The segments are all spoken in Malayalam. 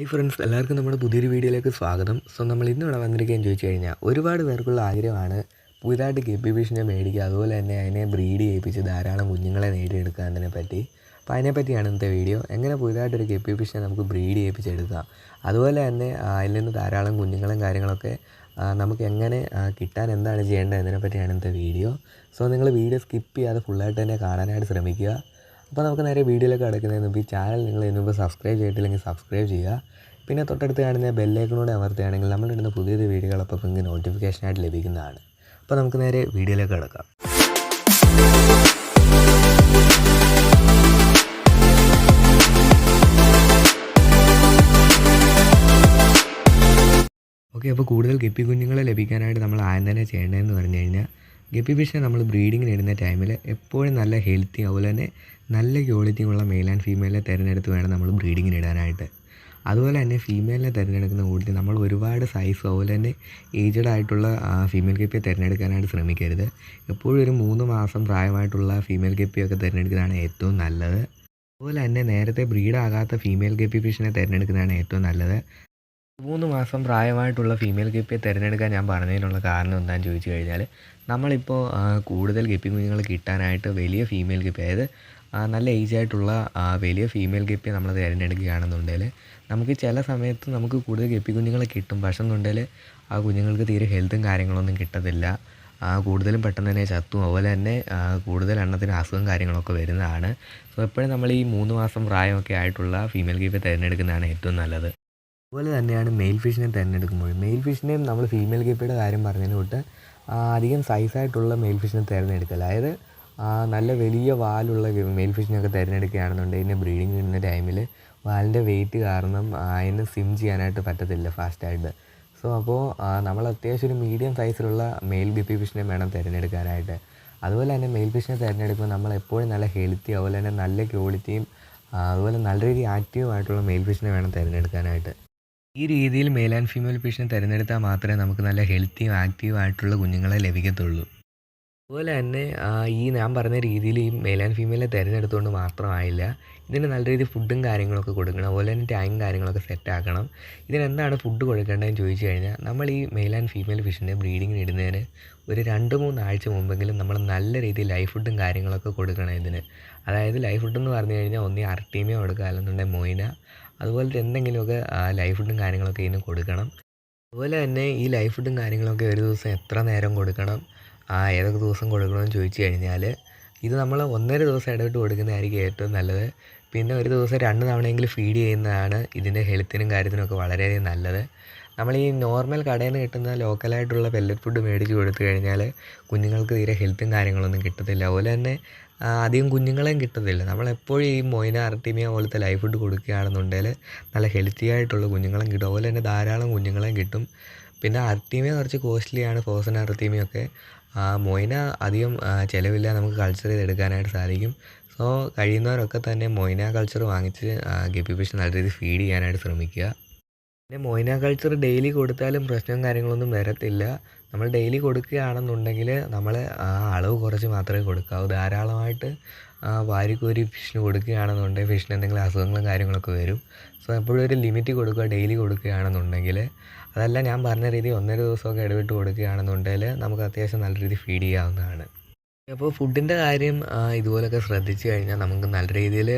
ഹൈ ഫ്രണ്ട്സ് എല്ലാവർക്കും നമ്മുടെ പുതിയൊരു വീഡിയോയിലേക്ക് സ്വാഗതം. സോ നമ്മൾ ഇന്ന് ഇവിടെ വന്നിരിക്കുകയെന്ന് ചോദിച്ചു കഴിഞ്ഞാൽ ഒരുപാട് പേർക്കുള്ള ആഗ്രഹമാണ് പുതിയതായിട്ട് ഗപ്പി ഫിഷിനെ മേടിക്കുക അതുപോലെ തന്നെ അതിനെ ബ്രീഡ് ചെയ്യിപ്പിച്ച് ധാരാളം കുഞ്ഞുങ്ങളെ നേടിയെടുക്കുക എന്നതിനെ പറ്റി. അപ്പോൾ അതിനെപ്പറ്റിയാണ് ഇന്നത്തെ വീഡിയോ. എങ്ങനെ പുതിയതായിട്ടൊരു ഗപ്പി ഫിഷിനെ നമുക്ക് ബ്രീഡ് ചെയ്യിപ്പിച്ചെടുക്കാം അതുപോലെ തന്നെ അതിൽ നിന്ന് ധാരാളം കുഞ്ഞുങ്ങളും കാര്യങ്ങളൊക്കെ നമുക്ക് എങ്ങനെ കിട്ടാൻ എന്താണ് ചെയ്യേണ്ടത് എന്നതിനെ പറ്റിയാണ് ഇന്നത്തെ വീഡിയോ. സോ നിങ്ങൾ വീഡിയോ സ്കിപ്പ് ചെയ്യാതെ ഫുള്ളായിട്ട് തന്നെ കാണാനായിട്ട് ശ്രമിക്കുക. അപ്പോൾ നമുക്ക് നേരെ വീഡിയോയിലേക്ക് കിടക്കുന്നതിന് മുമ്പ് ഈ ചാനൽ നിങ്ങൾ ഇതിന് സബ്സ്ക്രൈബ് ചെയ്തിട്ടില്ലെങ്കിൽ സബ്സ്ക്രൈബ് ചെയ്യുക. പിന്നെ തൊട്ടടുത്ത് കാണുന്ന ബെല്ലൈക്കണോടെ അമർത്തുകയാണെങ്കിൽ നമ്മളിടുന്ന പുതിയൊരു വീഡിയോകൾ അപ്പോൾ നിങ്ങൾക്ക് നോട്ടിഫിക്കേഷനായിട്ട് ലഭിക്കുന്നതാണ്. അപ്പോൾ നമുക്ക് നേരെ വീഡിയോയിലേക്ക് കിടക്കാം. ഓക്കെ അപ്പോൾ കൂടുതൽ ഗപ്പി കുഞ്ഞുങ്ങളെ ലഭിക്കാനായിട്ട് നമ്മൾ ആദ്യം തന്നെ ചെയ്യേണ്ടതെന്ന് പറഞ്ഞു കഴിഞ്ഞാൽ ഗപ്പി ഫിഷിനെ നമ്മൾ ബ്രീഡിങ്ങിന് ഇടുന്ന ടൈമിൽ എപ്പോഴും നല്ല ഹെൽത്തി അതുപോലെ തന്നെ നല്ല ക്വാളിറ്റിയുള്ള മെയിൽ ആൻഡ് ഫീമെയിലെ തിരഞ്ഞെടുത്ത് വേണം നമ്മൾ ബ്രീഡിങ്ങിന് ഇടാനായിട്ട്. അതുപോലെ തന്നെ ഫീമെയിലിനെ തിരഞ്ഞെടുക്കുന്ന കൂട്ടത്തിൽ നമ്മൾ ഒരുപാട് സൈസ് അതുപോലെ തന്നെ ഏജ്ഡ് ആയിട്ടുള്ള ഫീമെയിൽ ഗപ്പിയെ തിരഞ്ഞെടുക്കാനായിട്ട് ശ്രമിക്കരുത്. എപ്പോഴും ഒരു മൂന്ന് മാസം പ്രായമായിട്ടുള്ള ഫീമെയിൽ ഗപ്പിയൊക്കെ തിരഞ്ഞെടുക്കുന്നതാണ് ഏറ്റവും നല്ലത്. അതുപോലെ തന്നെ നേരത്തെ ബ്രീഡാകാത്ത ഫീമെയിൽ ഗപ്പി ഫിഷിനെ തിരഞ്ഞെടുക്കുന്നതാണ് ഏറ്റവും നല്ലത്. മൂന്ന് മാസം പ്രായമായിട്ടുള്ള ഫീമെയിൽ ഗപ്പിയെ തിരഞ്ഞെടുക്കാൻ ഞാൻ പറഞ്ഞതിനുള്ള കാരണം എന്താണെന്ന് ചോദിച്ചു കഴിഞ്ഞാൽ നമ്മളിപ്പോൾ കൂടുതൽ ഗപ്പി കുഞ്ഞുങ്ങൾ കിട്ടാനായിട്ട് വലിയ ഫീമെയിൽ ഗപ്പി അതായത് നല്ല ഏജ് ആയിട്ടുള്ള വലിയ ഫീമെയിൽ ഗപ്പിയെ നമ്മൾ തിരഞ്ഞെടുക്കുകയാണെന്നുണ്ടെങ്കിൽ നമുക്ക് ചില സമയത്ത് നമുക്ക് കൂടുതൽ ഗപ്പി കുഞ്ഞുങ്ങളെ കിട്ടും. പക്ഷെ എന്നുണ്ടെങ്കിൽ ആ കുഞ്ഞുങ്ങൾക്ക് തീരെ ഹെൽത്തും കാര്യങ്ങളൊന്നും കിട്ടത്തില്ല. കൂടുതലും പെട്ടെന്ന് തന്നെ ചത്തും. അതുപോലെ തന്നെ കൂടുതൽ എണ്ണത്തിന് അസുഖം കാര്യങ്ങളൊക്കെ വരുന്നതാണ്. സോ എപ്പോഴും നമ്മൾ ഈ മൂന്ന് മാസം പ്രായമൊക്കെ ആയിട്ടുള്ള ഫീമെയിൽ ഗപ്പിയെ തിരഞ്ഞെടുക്കുന്നതാണ് ഏറ്റവും നല്ലത്. അതുപോലെ തന്നെയാണ് മെയിൽ ഫിഷിനെ തിരഞ്ഞെടുക്കുമ്പോൾ മെയിൽ ഫിഷിനെയും നമ്മൾ ഫീമെയിൽ ഗപ്പിയുടെ കാര്യം പറഞ്ഞതിന് തൊട്ട് അധികം സൈസായിട്ടുള്ള മെയിൽ ഫിഷിനെ തിരഞ്ഞെടുക്കല്ല അതായത് നല്ല വലിയ വാലുള്ള മെയിൽ ഫിഷിനെയൊക്കെ തിരഞ്ഞെടുക്കുകയാണെന്നുണ്ടെങ്കിൽ ഇതിന്റെ ബ്രീഡിങ് ചെയ്യുന്ന ടൈമിൽ വാലിന്റെ വെയിറ്റ് കാരണം അതിനെ സിം ചെയ്യാനായിട്ട് പറ്റത്തില്ല ഫാസ്റ്റായിട്ട് സോ അപ്പോൾ നമ്മൾ അത്യാവശ്യം ഒരു മീഡിയം സൈസിലുള്ള മെയിൽ ഗപ്പി ഫിഷിനെ വേണം തിരഞ്ഞെടുക്കാനായിട്ട്. അതുപോലെ തന്നെ മെയിൽ ഫിഷിനെ തിരഞ്ഞെടുക്കുമ്പോൾ നമ്മൾ എപ്പോഴും നല്ല ഹെൽത്തി അതുപോലെ തന്നെ നല്ല ക്വാളിറ്റിയും അതുപോലെ നല്ല രീതിയിൽ ആക്റ്റീവായിട്ടുള്ള മെയിൽ ഫിഷിനെ വേണം തിരഞ്ഞെടുക്കാനായിട്ട്. ഈ രീതിയിൽ മെയിൽ ആൻഡ് ഫീമെയിൽ ഫിഷിനെ തിരഞ്ഞെടുത്താൽ മാത്രമേ നമുക്ക് നല്ല ഹെൽത്തിയും ആക്റ്റീവ് ആയിട്ടുള്ള കുഞ്ഞുങ്ങളെ ലഭിക്കത്തുള്ളൂ. അതുപോലെ തന്നെ ഈ ഞാൻ പറഞ്ഞ രീതിയിൽ ഈ മെയിൽ ആൻഡ് ഫീമെയിലെ തിരഞ്ഞെടുത്തുകൊണ്ട് മാത്രമായില്ല ഇതിന് നല്ല രീതിയിൽ ഫുഡും കാര്യങ്ങളൊക്കെ കൊടുക്കണം. അതുപോലെ തന്നെ ടാങ്കും കാര്യങ്ങളൊക്കെ സെറ്റ് ആക്കണം. ഇതിനെന്താണ് ഫുഡ് കൊടുക്കേണ്ടതെന്ന് ചോദിച്ചു കഴിഞ്ഞാൽ നമ്മൾ ഈ മെയിൽ ആൻഡ് ഫീമെയിൽ ഫിഷിനെ ബ്രീഡിങ്ങിന് ഇടുന്നതിന് ഒരു രണ്ട് മൂന്ന് ആഴ്ച മുമ്പെങ്കിലും നമ്മൾ നല്ല രീതിയിൽ ലൈഫ് ഫുഡും കാര്യങ്ങളൊക്കെ കൊടുക്കണം ഇതിന്. അതായത് ലൈഫ് ഫുഡ് എന്ന് പറഞ്ഞു കഴിഞ്ഞാൽ ഒന്നീ അർട്ടീമിയ കൊടുക്കുക അല്ലെന്നുണ്ടെങ്കിൽ മൊയിന അതുപോലത്തെ എന്തെങ്കിലുമൊക്കെ ലൈഫ് ഫുഡും കാര്യങ്ങളൊക്കെ ഇതിന് കൊടുക്കണം. അതുപോലെ തന്നെ ഈ ലൈഫ് ഫുഡും കാര്യങ്ങളൊക്കെ ഒരു ദിവസം എത്ര നേരം കൊടുക്കണം ഏതൊക്കെ ദിവസം കൊടുക്കണമെന്ന് ചോദിച്ചു കഴിഞ്ഞാൽ ഇത് നമ്മൾ ഒന്നര ദിവസം ഇടവിട്ട് കൊടുക്കുന്നതായിരിക്കും ഏറ്റവും നല്ലത്. പിന്നെ ഒരു ദിവസം രണ്ട് തവണയെങ്കിലും ഫീഡ് ചെയ്യുന്നതാണ് ഇതിന്റെ ഹെൽത്തിനും കാര്യത്തിനൊക്കെ വളരെയധികം നല്ലത്. നമ്മൾ ഈ നോർമൽ കടയിൽ നിന്ന് കിട്ടുന്ന ലോക്കലായിട്ടുള്ള പെല്ലറ്റ് ഫുഡ് മേടിച്ച് കൊടുത്തു കഴിഞ്ഞാൽ കുഞ്ഞുങ്ങൾക്ക് തീരെ ഹെൽത്തും കാര്യങ്ങളൊന്നും കിട്ടത്തില്ല. അതുപോലെ തന്നെ അധികം കുഞ്ഞുങ്ങളെയും കിട്ടുന്നില്ല. നമ്മളെപ്പോഴും ഈ മൊയിന അർട്ടിമിയ പോലത്തെ ലൈഫ് ഫുഡ് കൊടുക്കുകയാണെന്നുണ്ടെങ്കിൽ നല്ല ഹെൽത്തി ആയിട്ടുള്ള കുഞ്ഞുങ്ങളും കിട്ടും. അതുപോലെ തന്നെ ധാരാളം കുഞ്ഞുങ്ങളെയും കിട്ടും. പിന്നെ അർട്ടീമിയ കുറച്ച് കോസ്റ്റ്ലിയാണ് ഫോസൻ അർട്ടീമിയൊക്കെ മൊയിന അധികം ചിലവില്ല. നമുക്ക് കൾച്ചർ ചെയ്ത് എടുക്കാനായിട്ട് സാധിക്കും. സോ കഴിയുന്നവരൊക്കെ തന്നെ മൊയിന കൾച്ചർ വാങ്ങിച്ച് ഗപ്പി ഫിഷ് നല്ല രീതിയിൽ ഫീഡ് ചെയ്യാനായിട്ട് ശ്രമിക്കുക. പിന്നെ മോയിന കൾച്ചർ ഡെയിലി കൊടുത്താലും പ്രശ്നവും കാര്യങ്ങളൊന്നും വരത്തില്ല. നമ്മൾ ഡെയിലി കൊടുക്കുകയാണെന്നുണ്ടെങ്കിൽ നമ്മൾ ആ അളവ് കുറച്ച് മാത്രമേ കൊടുക്കാവൂ. ധാരാളമായിട്ട് വാരിക്കോരി ഫിഷിന് കൊടുക്കുകയാണെന്നുണ്ടെങ്കിൽ ഫിഷിന് എന്തെങ്കിലും അസുഖങ്ങളും കാര്യങ്ങളൊക്കെ വരും. സോ എപ്പോഴും ഒരു ലിമിറ്റ് കൊടുക്കുക ഡെയിലി കൊടുക്കുകയാണെന്നുണ്ടെങ്കിൽ. അതല്ല ഞാൻ പറഞ്ഞ രീതി ഒന്നര ദിവസമൊക്കെ ഇടവിട്ട് കൊടുക്കുകയാണെന്നുണ്ടെങ്കിൽ നമുക്ക് അത്യാവശ്യം നല്ല രീതിയിൽ ഫീഡ് ചെയ്യാവുന്നതാണ്. അപ്പോൾ ഫുഡിന്റെ കാര്യം ഇതുപോലൊക്കെ ശ്രദ്ധിച്ചു കഴിഞ്ഞാൽ നമുക്ക് നല്ല രീതിയിൽ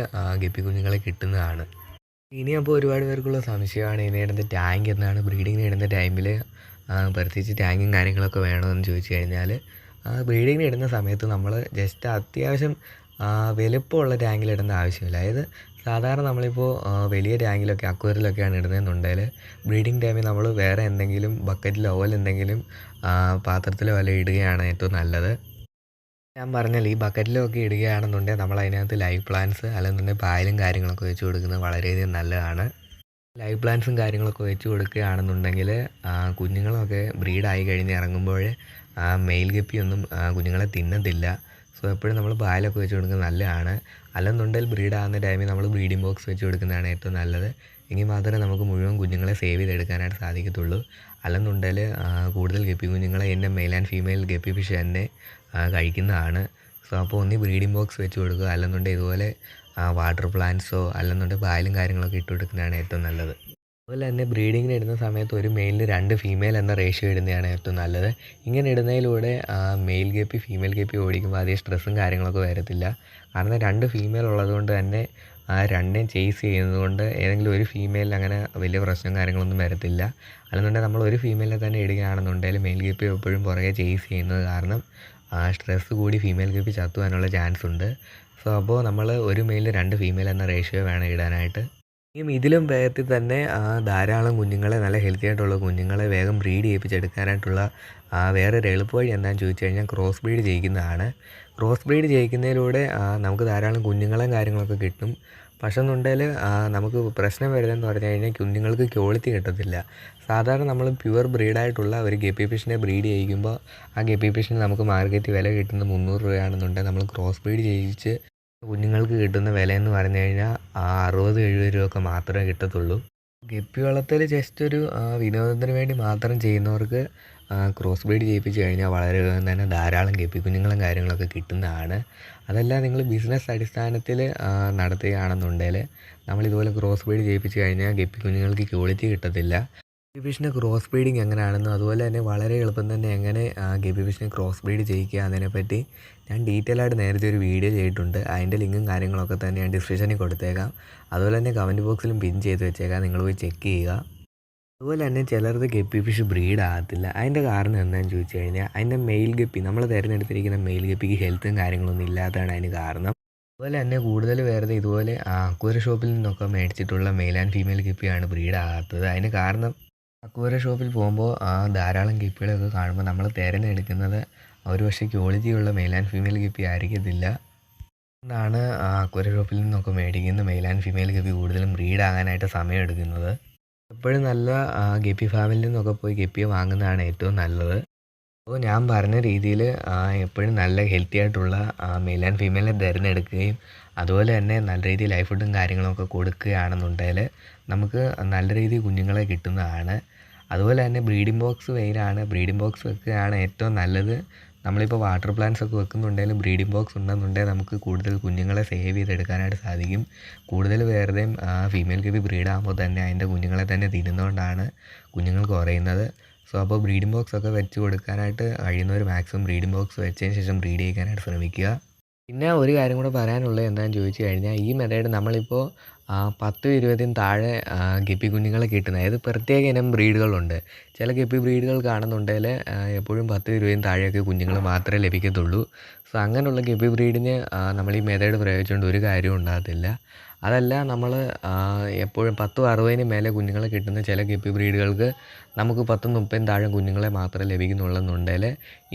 ഗപ്പി കുഞ്ഞുങ്ങളെ കിട്ടുന്നതാണ്. ഇനി അപ്പോൾ ഒരുപാട് പേർക്കുള്ള സംശയമാണ് ഇടുന്ന ടാങ്ക് എന്നാണ് ബ്രീഡിങ്ങിന് ഇടുന്ന ടൈമിൽ പ്രത്യേകിച്ച് ടാങ്കും കാര്യങ്ങളൊക്കെ വേണമെന്ന് ചോദിച്ചു കഴിഞ്ഞാൽ ബ്രീഡിങ്ങിന് ഇടുന്ന സമയത്ത് നമ്മൾ ജസ്റ്റ് അത്യാവശ്യം വലുപ്പമുള്ള ടാങ്കിൽ ഇടേണ്ട ആവശ്യമില്ല. അതായത് സാധാരണ നമ്മളിപ്പോൾ വലിയ ടാങ്കിലൊക്കെ അക്വേറിലൊക്കെയാണ് ഇടുന്നതെന്നുണ്ടെങ്കിൽ ബ്രീഡിങ് ടൈമിൽ നമ്മൾ വേറെ എന്തെങ്കിലും ബക്കറ്റിലോ എന്തെങ്കിലും പാത്രത്തിലോ വല്ല ഇടുകയാണ് ഏറ്റവും നല്ലത്. ഞാൻ പറഞ്ഞാൽ ഈ ബക്കറ്റിലൊക്കെ ഇടുകയാണെന്നുണ്ടെങ്കിൽ നമ്മൾ അതിനകത്ത് ലൈവ് പ്ലാന്റ്സ് അല്ലെന്നുണ്ടെങ്കിൽ പായലും കാര്യങ്ങളൊക്കെ വെച്ച് കൊടുക്കുന്നത് വളരെയധികം നല്ലതാണ്. ലൈവ് പ്ലാന്റ്സും കാര്യങ്ങളൊക്കെ വെച്ച് കൊടുക്കുകയാണെന്നുണ്ടെങ്കിൽ കുഞ്ഞുങ്ങളൊക്കെ ബ്രീഡായി കഴിഞ്ഞ് ഇറങ്ങുമ്പോൾ മെയിൽ ഗപ്പിയൊന്നും കുഞ്ഞുങ്ങളെ തിന്നത്തില്ല. സോ എപ്പോഴും നമ്മൾ പായലൊക്കെ വെച്ച് കൊടുക്കുന്നത് നല്ലതാണ്. അല്ലെന്നുണ്ടെങ്കിൽ ബ്രീഡാകുന്ന ടൈമിൽ നമ്മൾ ബ്രീഡിംഗ് ബോക്സ് വെച്ച് കൊടുക്കുന്നതാണ് ഏറ്റവും നല്ലത്. എങ്കിൽ മാത്രമേ നമുക്ക് മുഴുവൻ കുഞ്ഞുങ്ങളെ സേവ് ചെയ്തെടുക്കാനായിട്ട് സാധിക്കത്തുള്ളൂ. അല്ലെന്നുണ്ടെങ്കിൽ കൂടുതൽ ഗപ്പി കുഞ്ഞുങ്ങളെ എന്റെ male and female guppy fish തന്നെ കഴിക്കുന്നതാണ്. സോ അപ്പോൾ ഒന്നി ബ്രീഡിംഗ് ബോക്സ് വെച്ച് കൊടുക്കുക. അല്ലെന്നുണ്ടെങ്കിൽ ഇതുപോലെ വാട്ടർ പ്ലാന്റ്സോ അല്ലെന്നുണ്ടെങ്കിൽ പായലും കാര്യങ്ങളൊക്കെ ഇട്ട് കൊടുക്കുന്നതാണ് ഏറ്റവും നല്ലത്. അതുപോലെ തന്നെ ബ്രീഡിങ്ങിന് ഇടുന്ന സമയത്ത് ഒരു മെയിലിന് രണ്ട് ഫീമെയിൽ എന്ന റേഷ്യോ ഇടുന്നതാണ് ഏറ്റവും നല്ലത്. ഇങ്ങനെ ഇടുന്നതിലൂടെ മെയിൽ ഗപ്പി ഫീമെയിൽ ഗപ്പി ഓടിക്കുമ്പോൾ അധികം സ്ട്രെസ്സും കാര്യങ്ങളൊക്കെ വരത്തില്ല. കാരണം രണ്ട് ഫീമെയിൽ ഉള്ളതുകൊണ്ട് തന്നെ ആ രണ്ടിനെയും ചേസ് ചെയ്യുന്നത് കൊണ്ട് ഏതെങ്കിലും ഒരു ഫീമെയിൽ അങ്ങനെ വലിയ പ്രശ്നം കാര്യങ്ങളൊന്നും വരത്തില്ല. അല്ലെന്നുണ്ടെങ്കിൽ നമ്മൾ ഒരു ഫീമെയിലിനെ തന്നെ ഇടുകയാണെന്നുണ്ടെങ്കിൽ മെയിൽ ഗപ്പി എപ്പോഴും പുറകെ ചേസ് ചെയ്യുന്നത് കാരണം സ്ട്രെസ്സ് കൂടി ഫീമെയിൽ ഗപ്പി ചത്തുവാനുള്ള ചാൻസ് ഉണ്ട്. സോ അപ്പോൾ നമ്മൾ ഒരു മെയിൽ രണ്ട് ഫീമെയിൽ എന്ന റേഷ്യോ വേണം ഇടാനായിട്ട്. ഇനിയും ഇതിലും വേഗത്തിൽ തന്നെ ധാരാളം കുഞ്ഞുങ്ങളെ നല്ല ഹെൽത്തി ആയിട്ടുള്ള കുഞ്ഞുങ്ങളെ വേഗം ബ്രീഡ് ചെയ്യിപ്പിച്ചെടുക്കാനായിട്ടുള്ള വേറൊരു എളുപ്പവഴി എന്താണെന്ന് ചോദിച്ചു കഴിഞ്ഞാൽ ക്രോസ് ബ്രീഡ് ചെയ്യിക്കുന്നതാണ്. ക്രോസ് ബ്രീഡ് ചെയ്യിക്കുന്നതിലൂടെ നമുക്ക് ധാരാളം കുഞ്ഞുങ്ങളും കാര്യങ്ങളൊക്കെ കിട്ടും. പക്ഷേ എന്നുണ്ടെങ്കിൽ നമുക്ക് പ്രശ്നം വരുന്നതെന്ന് പറഞ്ഞു കഴിഞ്ഞാൽ കുഞ്ഞുങ്ങൾക്ക് ക്വാളിറ്റി കിട്ടത്തില്ല. സാധാരണ നമ്മൾ പ്യുവർ ബ്രീഡായിട്ടുള്ള ഒരു ഗപ്പി ഫിഷിനെ ബ്രീഡ് ചെയ്യിക്കുമ്പോൾ ആ ഗപ്പി ഫിഷിന് നമുക്ക് മാർക്കറ്റ് വില കിട്ടുന്നത് മുന്നൂറ് രൂപയാണെന്നുണ്ടെങ്കിൽ നമ്മൾ ക്രോസ് ബ്രീഡ് ചെയ്യിച്ച് കുഞ്ഞുങ്ങൾക്ക് കിട്ടുന്ന വിലയെന്ന് പറഞ്ഞു കഴിഞ്ഞാൽ അറുപത് എഴുപത് രൂപയൊക്കെ മാത്രമേ കിട്ടത്തുള്ളൂ. ഗപ്പി വളർത്തൽ ജസ്റ്റ് ഒരു വിനോദത്തിന് വേണ്ടി മാത്രം ചെയ്യുന്നവർക്ക് ക്രോസ് ബ്രീഡ് ചെയ്യിപ്പിച്ച് കഴിഞ്ഞാൽ വളരെ വേഗം തന്നെ ധാരാളം ഗപ്പി കുഞ്ഞുങ്ങളും കാര്യങ്ങളൊക്കെ കിട്ടുന്നതാണ്. അതല്ല നിങ്ങൾ ബിസിനസ് അടിസ്ഥാനത്തിൽ നടത്തുകയാണെന്നുണ്ടെങ്കിൽ നമ്മളിതുപോലെ ക്രോസ് ബ്രീഡ് ചെയ്യിപ്പിച്ച് കഴിഞ്ഞാൽ ഗപ്പി കുഞ്ഞുങ്ങൾക്ക് ക്വാളിറ്റി കിട്ടത്തില്ല. ഗപ്പി ക്രോസ് ബ്രീഡിങ് എങ്ങനെയാണെന്നും അതുപോലെ തന്നെ വളരെ എളുപ്പം തന്നെ എങ്ങനെ ഗപ്പി ക്രോസ് ബ്രീഡ് ചെയ്യിക്കുക അതിനെപ്പറ്റി ഞാൻ ഡീറ്റെയിൽ ആയിട്ട് നേരത്തെ ഒരു വീഡിയോ ചെയ്തിട്ടുണ്ട്. അതിന്റെ ലിങ്കും കാര്യങ്ങളൊക്കെ തന്നെ ഞാൻ ഡിസ്ക്രിപ്ഷനിൽ കൊടുത്തേക്കാം. അതുപോലെ തന്നെ കമന്റ് ബോക്സിലും പിൻ ചെയ്ത് വെച്ചേക്കാം. നിങ്ങൾ പോയി ചെക്ക് ചെയ്യുക. അതുപോലെ തന്നെ ചിലർക്ക് ഗപ്പി ഫിഷ് ബ്രീഡ് ആകത്തില്ല. അതിന്റെ കാരണം എന്താണെന്ന് ചോദിച്ചു കഴിഞ്ഞാൽ അതിന്റെ മെയിൽ ഗപ്പി നമ്മൾ തിരഞ്ഞെടുത്തിരിക്കുന്ന മെയിൽ ഗപ്പിക്ക് ഹെൽത്തും കാര്യങ്ങളൊന്നും ഇല്ലാത്തതാണ് അതിന് കാരണം. അതുപോലെ തന്നെ കൂടുതൽ വേറെ ഇതുപോലെ അക്വര ഷോപ്പിൽ നിന്നൊക്കെ മേടിച്ചിട്ടുള്ള മെയിൽ ആൻഡ് ഫീമെയിൽ ഗപ്പിയാണ് ബ്രീഡ് ആകാത്തത്. അതിന് കാരണം അക്വര ഷോപ്പിൽ പോകുമ്പോൾ ധാരാളം ഗപ്പികളൊക്കെ കാണുമ്പോൾ നമ്മൾ തിരഞ്ഞെടുക്കുന്നത് ഒരു പക്ഷേ ക്വാളിറ്റിയുള്ള മെയിൽ ആൻഡ് ഫീമെയിൽ ഗപ്പി ആയിരിക്കത്തില്ല. അതുകൊണ്ടാണ് അക്വേറിയ ഷോപ്പിൽ നിന്നൊക്കെ മേടിക്കുന്ന മെയിൽ ആൻഡ് ഫീമെയിൽ ഗപ്പി കൂടുതലും ബ്രീഡ് ആകാനായിട്ട് സമയം എടുക്കുന്നത് എപ്പോഴും നല്ല ഗപ്പി ഫാമിൽ നിന്നൊക്കെ പോയി ഗപ്പിയെ വാങ്ങുന്നതാണ് ഏറ്റവും നല്ലത്. അപ്പോൾ ഞാൻ പറഞ്ഞ രീതിയിൽ എപ്പോഴും നല്ല ഹെൽത്തി ആയിട്ടുള്ള മെയിൽ ആൻഡ് ഫീമെയിലിനെ തിരഞ്ഞെടുക്കുകയും അതുപോലെ തന്നെ നല്ല രീതിയിൽ ലൈഫ് ഫുഡും കാര്യങ്ങളൊക്കെ കൊടുക്കുകയാണെന്നുണ്ടെങ്കിൽ നമുക്ക് നല്ല രീതിയിൽ കുഞ്ഞുങ്ങളെ കിട്ടുന്നതാണ്. അതുപോലെ തന്നെ ബ്രീഡിംഗ് ബോക്സ് വെയിലാണ്. ബ്രീഡിംഗ് ബോക്സ് വെക്കുകയാണ് ഏറ്റവും നല്ലത്. നമ്മളിപ്പോൾ വാട്ടർ പ്ലാന്റ്സ് ഒക്കെ വെക്കുന്നുണ്ടെങ്കിലും ബ്രീഡിംഗ് ബോക്സ് ഉണ്ടെന്നുണ്ടെങ്കിൽ നമുക്ക് കൂടുതൽ കുഞ്ഞുങ്ങളെ സേവ് ചെയ്തെടുക്കാനായിട്ട് സാധിക്കും. കൂടുതൽ പേരുടെയും ഫീമെയിൽ ഗപ്പി ബ്രീഡാകുമ്പോൾ തന്നെ അതിന്റെ കുഞ്ഞുങ്ങളെ തന്നെ തിരുന്നുകൊണ്ടാണ് കുഞ്ഞുങ്ങൾ കുറയുന്നത്. സോ അപ്പോൾ ബ്രീഡിംഗ് ബോക്സ് ഒക്കെ വെച്ച് കൊടുക്കാനായിട്ട് കഴിയുന്നവർ മാക്സിമം ബ്രീഡിംഗ് ബോക്സ് വെച്ചതിന് ശേഷം ബ്രീഡ് ചെയ്യിക്കാനായിട്ട് ശ്രമിക്കുക. പിന്നെ ഒരു കാര്യം കൂടെ പറയാനുള്ളത് എന്താണെന്ന് ചോദിച്ചു കഴിഞ്ഞാൽ ഈ മെത്തേഡ് നമ്മളിപ്പോൾ പത്തും ഇരുപതിനും താഴെ ഗപ്പി കുഞ്ഞുങ്ങളെ കിട്ടുന്നത് അതായത് പ്രത്യേക ഇനം ബ്രീഡുകളുണ്ട്. ചില ഗപ്പി ബ്രീഡുകൾ കാണുന്നുണ്ടെങ്കിൽ എപ്പോഴും പത്തും ഇരുപതിനും താഴെയൊക്കെ കുഞ്ഞുങ്ങൾ മാത്രമേ ലഭിക്കത്തുള്ളൂ. സോ അങ്ങനെയുള്ള ഗപ്പി ബ്രീഡിന് നമ്മൾ ഈ മെത്തേഡ് പ്രയോഗിച്ചുകൊണ്ട് ഒരു കാര്യവും ഉണ്ടാകത്തില്ല. അതല്ല നമ്മൾ എപ്പോഴും പത്തും അറുപതിനും മേലെ കുഞ്ഞുങ്ങളെ കിട്ടുന്ന ചില ഗപ്പി ബ്രീഡുകൾക്ക് നമുക്ക് പത്തും മുപ്പതും താഴെ കുഞ്ഞുങ്ങളെ മാത്രമേ ലഭിക്കുന്നുള്ളെന്നുണ്ടെങ്കിൽ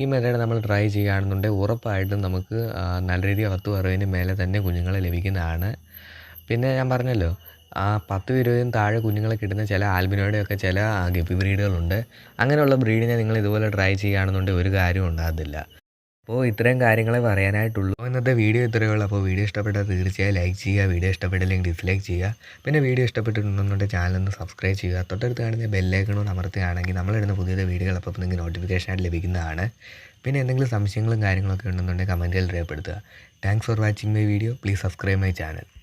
ഈ മെത്തേഡ് നമ്മൾ ട്രൈ ചെയ്യുകയാണെന്നുണ്ടെങ്കിൽ ഉറപ്പായിട്ടും നമുക്ക് നല്ല രീതിയിൽ പത്തും അറുപതിനും മേലെ തന്നെ കുഞ്ഞുങ്ങളെ ലഭിക്കുന്നതാണ്. പിന്നെ ഞാൻ പറഞ്ഞല്ലോ ആ പത്തും ഇരുപതിനും താഴെ കുഞ്ഞുങ്ങളെ കിട്ടുന്ന ചില ആൽബിനോയുടെയൊക്കെ ചില ഗപ്പി ബ്രീഡുകളുണ്ട്. അങ്ങനെയുള്ള ബ്രീഡിനെ നിങ്ങൾ ഇതുപോലെ ട്രൈ ചെയ്യുകയാണെന്നുണ്ടെങ്കിൽ ഒരു കാര്യവും ഉണ്ടാകത്തില്ല. അപ്പോൾ ഇത്രയും കാര്യങ്ങളെ പറയാനായിട്ടുള്ളൂ. ഇന്നത്തെ വീഡിയോ ഇത്രയേ ഉള്ളൂ. അപ്പോൾ വീഡിയോ ഇഷ്ടപ്പെട്ടാൽ തീർച്ചയായും ലൈക്ക് ചെയ്യുക വീഡിയോ ഇഷ്ടപ്പെട്ടില്ലെങ്കിൽ ഡിസ്ലൈക്ക് ചെയ്യുക. പിന്നെ വീഡിയോ ഇഷ്ടപ്പെട്ടിട്ടുണ്ടെന്നുണ്ടെങ്കിൽ ചാനൽ ഒന്ന് സബ്സ്ക്രൈബ് ചെയ്യുക. തൊട്ടടുത്ത് കാണുന്ന ബെല്ലൈക്കണോട് അമർത്തുകയാണെങ്കിൽ നമ്മളിടുന്ന പുതിയ വീഡിയോകൾ അപ്പോൾ നിങ്ങൾക്ക് നോട്ടിഫിക്കേഷനായിട്ട് ലഭിക്കുന്നതാണ്. പിന്നെ എന്തെങ്കിലും സംശയങ്ങളും കാര്യങ്ങളൊക്കെ ഉണ്ടെന്നുണ്ടെങ്കിൽ കമന്റുകൾ രേഖപ്പെടുത്തുക. Thanks for watching my video please subscribe my channel